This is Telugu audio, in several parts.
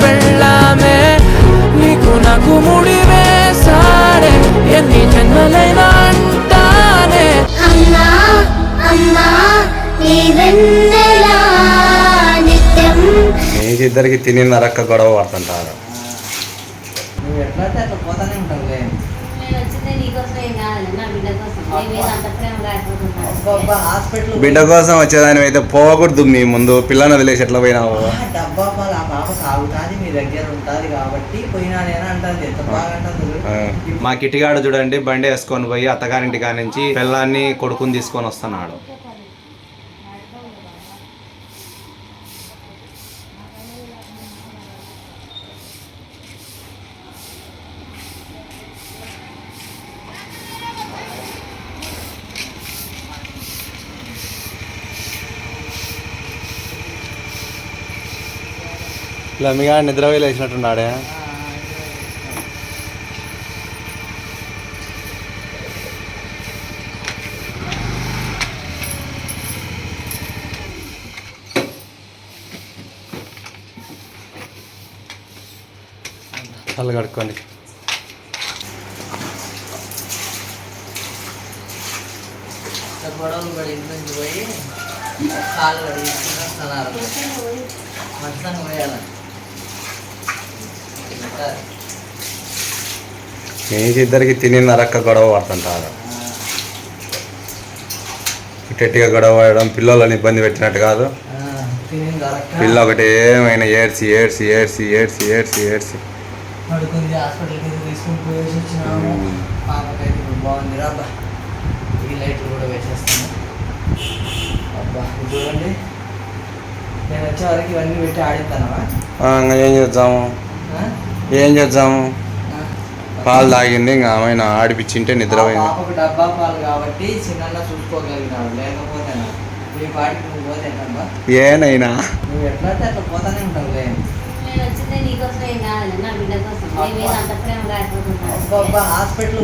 పెళ్ళామే నీకు నాకు ముడివే సాడే ఎన్ని జన్మలైనా అంటానే అమ్మా అమ్మా నీ వెన్నెలా నిత్యం. మీకు ఇద్దరికి తినిందరక్క గొడవ పడుతుంటారు. నువ్వు ఎట్లా అట్లా పోతానే బిడ్డ కోసం. వచ్చేదాని అయితే పోకూడదు మీ ముందు. పిల్లని వదిలేసి ఎట్లా పోయినావు? సాగుతాది మీ దగ్గర ఉంటుంది కాబట్టి పోయినా నేను అంటుంది. ఎంత బాగా అంటుంది మా కిటిగాడు చూడండి బండి వేసుకొని పోయి అత్తగారింటి కాడి నుంచి పిల్లాన్ని కొడుకుని తీసుకొని వస్తున్నాడు. లమ్మిగా నిద్ర లేచినట్టున్నాడే. కళ్ళు కడుక్కోండి. గొడవలు పడి ఇంటి నుంచి పోయి కాళ్ళు కడిగి వస్తున్నారు పోయాలి? మీకు ఇద్దరికి తినిందరక్క గొడవ పడుతుంటారు. గట్టిగా గొడవ పడడం పిల్లలని ఇబ్బంది పెట్టినట్టు కాదు. తిని పిల్ల ఒకటి ఏమైనా ఏడ్చి ఏడ్చి ఏడ్చి ఏడ్చి ఏడ్చి ఏడ్చి. పడుకుంది హాస్పిటల్కి తీసుకుని పోయేసి వచ్చినాము. మ్మ్. పాపకైతే ఇప్పుడు బాగుంది రాబ్బా ఈ లైట్లు కూడా వేసేస్తాను. అబ్బా ఇది చూడండి. నేను వచ్చే వరకు ఇవన్నీ పెట్టి ఆడిస్తానవా? ఏం చేద్దాము? ఏం చేద్దాము పాలు తాగింది ఇంకా ఆమె ఆడిపించింటే నిద్రపోయింది. పాపకు డబ్బా పాలు కాబట్టి చిన్న చూసుకోగలిగినాడు లేకపోతే నీ. పాటికి నువ్వు పోతేనమ్మా ఏనైనా. నువ్వు ఎట్లా అట్లా పోతానే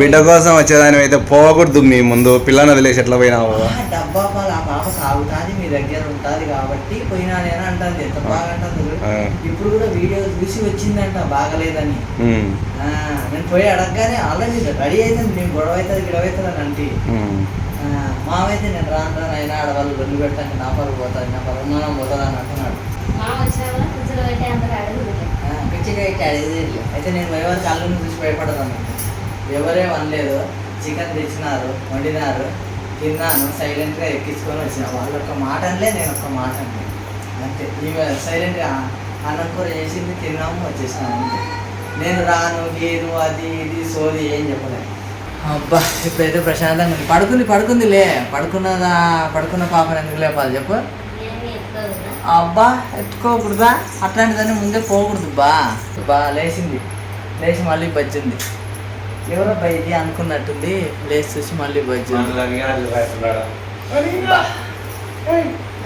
బిడ్డ కోసం. వచ్చేదాని అయితే పోకూడదు మీ ముందు పిల్లని వదిలేసి ఎట్లా పోయినావు. డబ్బా పాలు సాగుతాది మీ దగ్గర ఉంటుంది కాబట్టి పోయినా నేను అంటుంది ఎంత బాగా అంటుంది. ఇప్పుడు కూడా వీడియో చూసి వచ్చిందంట బాగలేదని. నేను పోయి అడగగానే ఆల్రెడీ రెడీ అవుతుంది నేను గొడవ అవుతుంది గిడవ అవుతుంది అని అంటే. మావైతే నేను రాను రాను అయినా ఆడవాళ్ళు వెళ్ళి పెట్టాను నా పరుగు పోతుంది నా పరుగు మనం పోతుంది అని అంటున్నాడు. పిచ్చిగా అడిగేది అయితే నేను ఎవరి కళ్ళు చూసి భయపడదాను ఎవరేం అనలేదు. చికెన్ తెచ్చినారు వండినారు. తిన్నాను సైలెంట్గా ఎక్కించుకొని వచ్చిన. వాళ్ళు ఒక మాట అనలే నేను ఒక మాట అనలే. అంతే. ఈమె సైలెంట్గా అన్నం కూర చేసింది తిన్నాము వచ్చేసినాను అంతే. నేను రాను గీరు అది ఇది సోది ఏం చెప్పలేదు అబ్బా ఇప్పుడైతే ప్రశాంతంగా ఉంది. పడుకుంది పడుకుంది లే. పడుకున్నదా పడుకున్న పాపను ఎందుకు లేపాలి చెప్పు. అబ్బా ఎత్తుకోకూడదా? అట్లాంటిదని ముందే పోకూడదు బా. బా లేచింది. లేచి మళ్ళీ బజ్జింది. ఎవరో ఇది అనుకున్నట్టుంది. లేచి చూసి మళ్ళీ.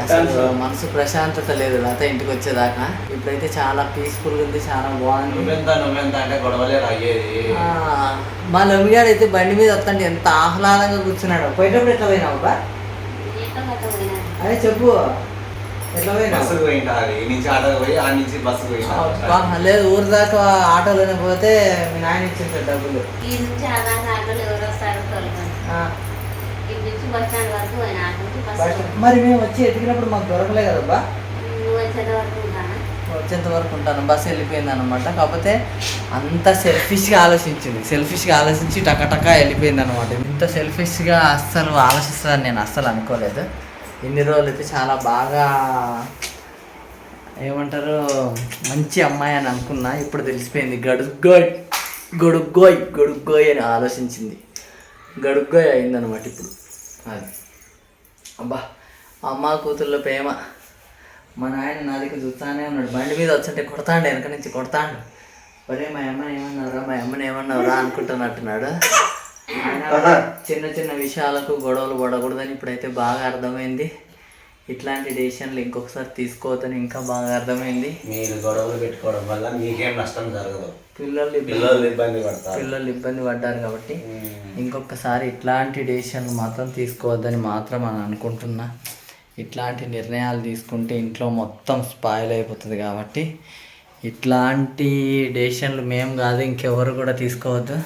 అసలు మనసు ప్రశాంతత లేదు లత ఇంటికి వచ్చేదాకా. ఇప్పుడైతే చాలా పీస్ఫుల్గా ఉంది చాలా బాగుంది. మా లమ్మిగాడు అయితే బండి మీద వస్తుంటే ఎంత ఆహ్లాదంగా కూర్చున్నాడు. పోయేటప్పుడు ఎట్లా పోయినావు అదే చెప్పు. బస్సుకు పోయింటారు ఈ నుంచి ఆటోకి పోయి ఆ నుంచి బస్సుకు అబ్బా, లేదు ఊరు దాకా ఆటోలోనే పోతే మీ నాయన ఇచ్చింది డబ్బులు. ఈ నుంచి ఆ. దాకా ఆటోలు ఎవరు వస్తారు మరి మేము వచ్చి ఎతికినప్పుడు మాకు దొరకలే కదబ్బా వచ్చేంత వరకు ఉంటానా? వచ్చేంత వరకు ఉంటాను. బస్సు వెళ్ళిపోయింది అనమాట కాకపోతే అంత సెల్ఫిష్గా ఆలోచించింది. సెల్ఫిష్గా ఆలోచించి టకటక వెళ్ళిపోయింది అనమాట ఇంత సెల్ఫిష్గా అస్సలు ఆలోచిస్తుందని నేను అస్సలు అనుకోలేదు. ఇన్ని రోజులు అయితే చాలా బాగా ఏమంటారు మంచి అమ్మాయి అని అనుకున్నా ఇప్పుడు తెలిసిపోయింది గడుగ్గోయ్ గొడుగ్గోయ్ గొడుగ్గోయ్ అని ఆలోచించింది. గడుగ్గోయ్ అయిందనమాట ఇప్పుడు. అది. అబ్బా అమ్మ కూతుర్లో ప్రేమ. మా నాయన నా దగ్గర చూస్తానే ఉన్నాడు. బండి మీద వచ్చంటే కొడతాండు వెనక నుంచి కొడతాండు. ఒరే మా అమ్మని ఏమన్నారా మా అమ్మని ఏమన్నారా అనుకుంటున్నట్టున్నాడు. చిన్న చిన్న విషయాలకు గొడవలు పడకూడదని ఇప్పుడైతే బాగా అర్థమైంది. ఇట్లాంటి డెసిషన్లు ఇంకొకసారి తీసుకోవద్దని ఇంకా బాగా అర్థమైంది. మీరు గొడవలు పెట్టుకోవడం వల్ల మీకేం నష్టం జరగదు. పిల్లలు పిల్లలు ఇబ్బంది పడతారు. పిల్లలు ఇబ్బంది పడ్డారు కాబట్టి ఇంకొకసారి ఇట్లాంటి డెసిషన్లు మాత్రం తీసుకోవద్దని మాత్రం అని అనుకుంటున్నా. ఇట్లాంటి నిర్ణయాలు తీసుకుంటే ఇంట్లో మొత్తం స్పాయిల్ అయిపోతుంది కాబట్టి ఇట్లాంటి డెసిషన్లు మేము కాదు ఇంకెవరు కూడా తీసుకోవద్దు.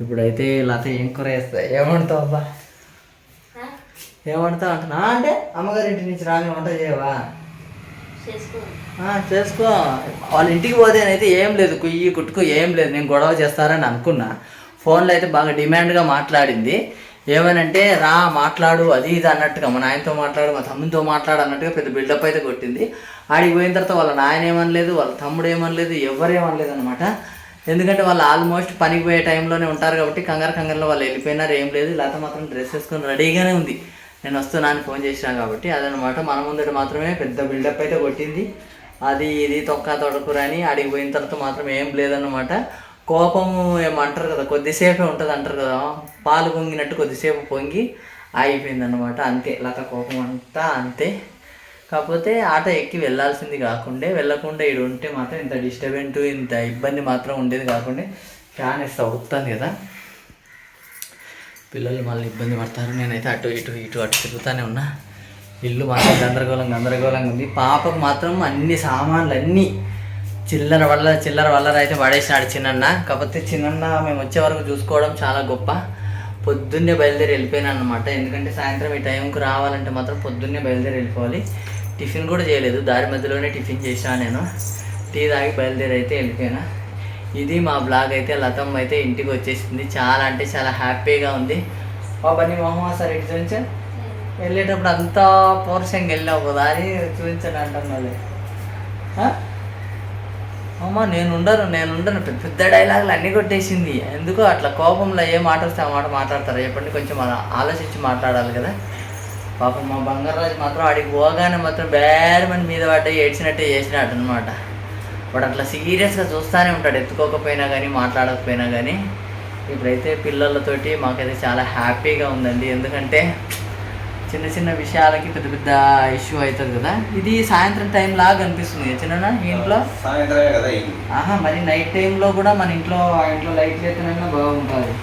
ఇప్పుడైతే లత ఏం కూర వేస్తాయి ఏమంటావు అబ్బా? ఏమంటావు అంటున్నా? అంటే అమ్మగారి ఇంటి నుంచి రాని వంట చేయవా? చేసుకో. వాళ్ళ ఇంటికి పోతేనైతే ఏం లేదు కుయ్యి కుట్టుకు ఏం లేదు. నేను గొడవ చేస్తారని అనుకున్నా. ఫోన్లో అయితే బాగా డిమాండ్గా మాట్లాడింది. ఏమనంటే రా మాట్లాడు అది ఇది అన్నట్టుగా మా నాయనతో మాట్లాడు మా తమ్మునితో మాట్లాడు అన్నట్టుగా పెద్ద బిల్డప్ అయితే కొట్టింది. ఆడికి పోయిన తర్వాత వాళ్ళ నాయన ఏమనలేదు వాళ్ళ తమ్ముడు ఏమనలేదు ఎవరు ఏమనలేదు అనమాట ఎందుకంటే వాళ్ళు ఆల్మోస్ట్ పనికి పోయే టైంలోనే ఉంటారు కాబట్టి కంగారు కంగారులో వాళ్ళు వెళ్ళిపోయినారు ఏం లేదు. లేకపోతే మాత్రం డ్రెస్ వేసుకొని రెడీగానే ఉంది. నేను వస్తున్నాను ఫోన్ చేసినాను కాబట్టి అదనమాట. మన ముందట మాత్రమే పెద్ద బిల్డప్ అయితే కొట్టింది. అది ఇది తొక్క తొడకూర అని అడిగి పోయిన తర్వాత మాత్రం ఏం లేదన్నమాట. కోపము ఏమంటారు కదా కొద్దిసేపే ఉంటుంది అంటారు కదా. పాలు పొంగినట్టు కొద్దిసేపు పొంగి అయిపోయింది అనమాట అంతే లత కోపం అంతా అంతే. కాకపోతే ఆట ఎక్కి వెళ్ళాల్సింది కాకుండా వెళ్ళకుండా ఇక్కడ ఉంటే మాత్రం ఇంత డిస్టర్బెంట్ ఇంత ఇబ్బంది మాత్రం ఉండేది కాకుండా ఫ్యాన్ వేస్తే అవుతుంది కదా. పిల్లలు మళ్ళీ ఇబ్బంది పడతారు. నేనైతే అటు ఇటు ఇటు అటు తిరుగుతానే ఉన్నా. ఇల్లు మాత్రం గందరగోళం గందరగోళంగా ఉంది. పాపకు మాత్రం అన్ని సామాన్లు అన్నీ చిల్లర వల్ల చిల్లర వల్ల అయితే పడేసినాడు చిన్నన్న. కాకపోతే చిన్నన్న మేము వచ్చే వరకు చూసుకోవడం చాలా గొప్ప. పొద్దున్నే బయలుదేరి వెళ్ళిపోయాను అనమాట ఎందుకంటే సాయంత్రం ఈ టైంకి రావాలంటే మాత్రం పొద్దున్నే బయలుదేరి వెళ్ళిపోవాలి. టిఫిన్ కూడా చేయలేదు. దారి మధ్యలోనే టిఫిన్ చేసాను నేను. టీ తాగి బయలుదేరి అయితే వెళ్ళిపోయినా. ఇది మా బ్లాగ్ అయితే లతమ్మ అయితే ఇంటికి వచ్చేసింది. చాలా అంటే చాలా హ్యాపీగా ఉంది. బాబా నీ మొహం సార్ ఇటు చూపించా. వెళ్ళేటప్పుడు అంతా పోర్షంగా వెళ్ళావు కదా అని చూపించాను అంటున్నాను అమ్మ నేను ఉండను నేను ఉండను పెద్ద పెద్ద డైలాగులు అన్నీ కొట్టేసింది. ఎందుకో అట్లా కోపంలో ఏ మాట వస్తే ఆ మాట మాట్లాడతారు. చెప్పండి కొంచెం అలా ఆలోచించి మాట్లాడాలి కదా. పాపం మా బంగారాజు మాత్రం ఆడికి పోగానే మాత్రం బేరమని మీద పడ్డ ఏడ్చినట్టే చేసినట్టు అనమాట వాడు అట్లా సీరియస్గా చూస్తూనే ఉంటాడు. ఎత్తుకోకపోయినా కానీ మాట్లాడకపోయినా కానీ ఇప్పుడైతే పిల్లలతోటి మాకైతే చాలా హ్యాపీగా ఉందండి. ఎందుకంటే చిన్న చిన్న విషయాలకి పెద్ద పెద్ద ఇష్యూ అవుతుంది కదా. ఇది సాయంత్రం టైం లాగా అనిపిస్తుంది చిన్న ఇంట్లో? సాయంత్రమే కదా ఇల్లు. ఆహా మరి నైట్ టైంలో కూడా మన ఇంట్లో ఆ ఇంట్లో లైట్లు ఎత్తనైనా బాగుంటుంది.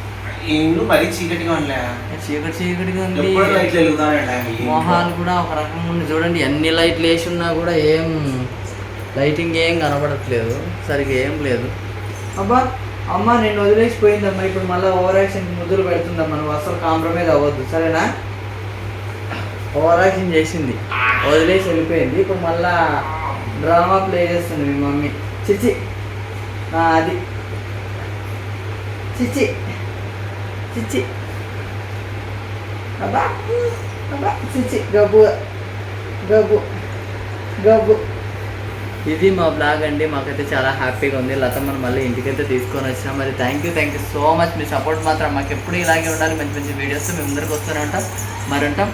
ఈ ఇల్లు మరీ చీకటిగా ఉండలే చీకటి చీకటిగా ఉంది. మొహాలు కూడా ఒక రకంగా ఉంది చూడండి ఎన్ని లైట్లు వేసి ఉన్నా కూడా ఏం లైటింగ్ ఏం కనబడట్లేదు. సరిగ్గా ఏం లేదు. అబ్బా అమ్మ నేను వదిలేసి పోయిందమ్మా ఇప్పుడు మళ్ళీ ఓవర్ యాక్షన్ ముద్దులు పెడుతుందమ్మా. నువ్వు అసలు కాంప్రమైజ్ అవ్వద్దు. సరేనా? ఓవరాక్షన్ చేసింది. వదిలేసి వెళ్ళిపోయింది. ఇప్పుడు మళ్ళా డ్రామా ప్లే చేస్తుంది మీ మమ్మీ. చిచి అది. చిచి చిచి అబ్బా. అబ్బా. చిచి గబ్బు. గబ్బు. గబ్బు. ఇది మా బ్లాగ్ అండి. మాకైతే చాలా హ్యాపీగా ఉంది. లతమ్మను మళ్ళీ ఇంటికైతే తీసుకొని వచ్చినాం. మరి thank you thank you so much me support మాత్రం మాకు ఎప్పుడు ఇలాగే ఉండాలి. మంచి మంచి వీడియోస్ మేము ముందరికి వస్తూనే ఉంటాం. మరి ఉంటాం